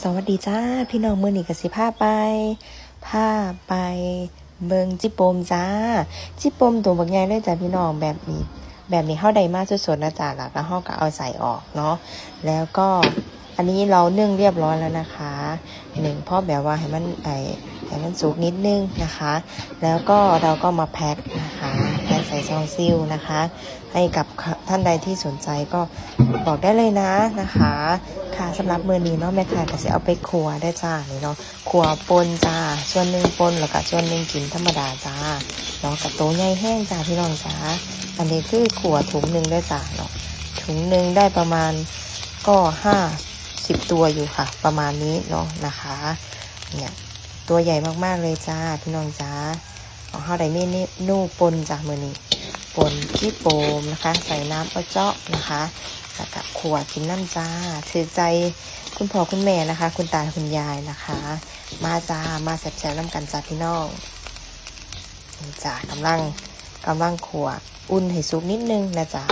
สวัสดีจ้า พี่น้องมือหนีกสิผ้าไปผ้าไปเบิงจิโปมจ้า จิโปมตัวบักใหญ่เลยจ้าพี่น้องแบบนี้ แบบนี้เข้าใดมากสดๆนะจ้าแล้วก็เข้าก็เอาใส่ออกเนาะแล้วก็อันนี้เรานึ่งเรียบร้อยแล้วนะคะหนึ่งพราะแบบว่าให้มันไอให้มันสุกนิดนึงนะคะ แล้วก็เราก็มาแพ็คนะคะ ซองซิลนะคะ ให้กับท่านใดที่สนใจก็บอกได้เลยนะนะคะ ค่ะสำหรับมือนี้เนาะแม่ค่ะก็จะเอาไปครัวได้จ้านี่เนาะครัวปนจ้าส่วนหนึ่งปนแล้วก็ส่วนหนึ่งกินธรรมดาจ้าเนาะกับโตใหญ่แห้งจ้าพี่น้องจ้าอันนี้คือขวถุงหนึ่งได้จ้าเนาะถุงหนึ่งได้ประมาณก็ห้าสิบตัวอยู่ค่ะ ประมาณนี้เนาะนะคะเนี่ยตัวใหญ่มากๆเลยจ้าพี่น้องจ้าของข้าไดเมนูปนจ้ามือนี้ ปนขี้โปมนะคะ ใส่น้ำกระเจาะนะคะแล้วก็ขวดกินน้ำจ้าถือใจคุณพ่อคุณแม่นะคะ คุณตาคุณยายนะคะ มาจ้ามาแซ่บๆน้ำกันจ้าพี่น้องนี่จ้ากำลังกำลังขวดอุ่นให้สุกนิดนึงนะจ๊ะ